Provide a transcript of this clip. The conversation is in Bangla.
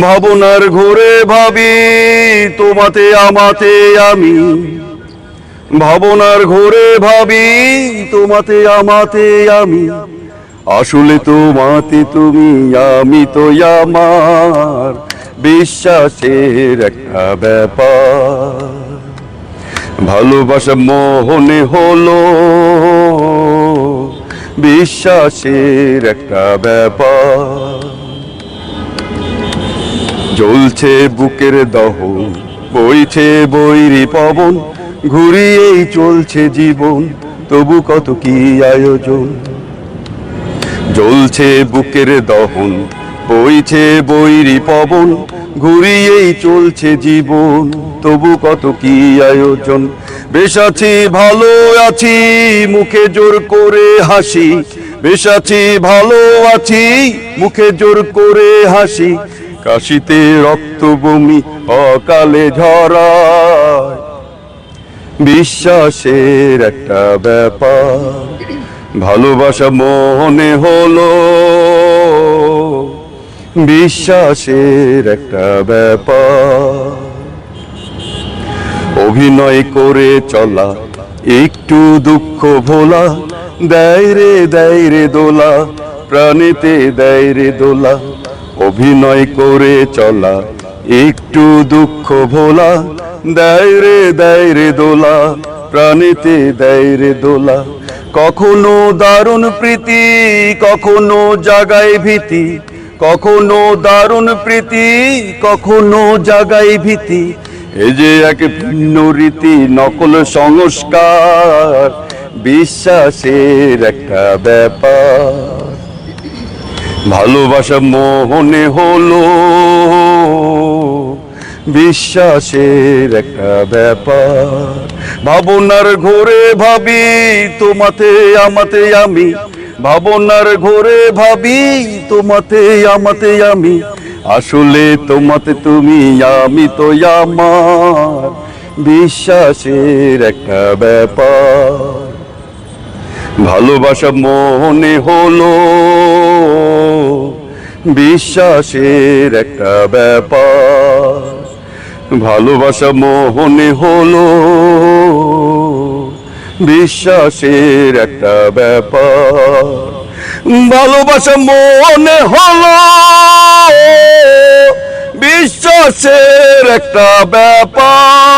ভাবনার ঘোরে ভাবি, তোমাতে, আমাতে আমি। ভাবনার ঘোরে ভাবি, তোমাতে, আমাতে আমি। আসলে তোমাতে তুমি, আমি তো আমার। বিশ্বাসের একটা ব্যাপার। ভালোবাসা মোহনে হলো, বিশ্বাসের একটা ব্যাপার। জ্বলছে বুকের দহন বইছে বৈরি পবন, ঘুরিয়েই চলছে জীবন, তবু কত কি আয়োজন? জ্বলছে বুকের দহন, বইছে বৈরি পবন, ঘুরিয়েই চলছে জীবন, তবু কত কি আয়োজন? বেশ আছি, ভালো আছি, মুখে জোর করে হাসি। বেশ আছি, ভালো আছি, মুখে জোর করে হাসি। কাশিতে রক্ত বমি অকালে ঝরায়। বিশ্বাসের একটা ব্যাপার, ভালোবাসা মনে হলো। বিশ্বাসের একটা ব্যাপার, অভিনয় করে চলা, একটু দুঃখ ভোলা, দেয় রে দেয় রে দোলা, প্রাণীতে দেয় রে দোলা অভিনয় করে চলা, একটু দুঃখ ভোলা, দেয় রে দেয় রে দোলা, প্রাণীতে দেয় রে দোলা। কখনো দারুণ প্রীতি, কখনো জাগায় ভীতি, কখনো দারুণ প্রীতি, কখনো জাগায় ভীতি। এই যে এক ভিন্ন রীতি, নকল সংস্কার, বিশ্বাসের একটা ব্যাপার। ভালোবাসা মোহনে হলো। বিশ্বাসের একটা ব্যাপার। ভাবনার ঘোরে ভাবি, তোমাতে, আমাতে আমি। ভাবনার ঘোরে ভাবি, তোমাতে, আমাতে আমি। আসলে তোমাতে তুমি, আমি তো আমার। বিশ্বাসের একটা ব্যাপার। ভালোবাসা মনে হলো। বিশ্বাসের একটা ব্যাপার। ভালোবাসা মোহনে হলো, বিশ্বাসের একটা ব্যাপার। ভালোবাসা মনে হলো, বিশ্বাসের একটা ব্যাপার।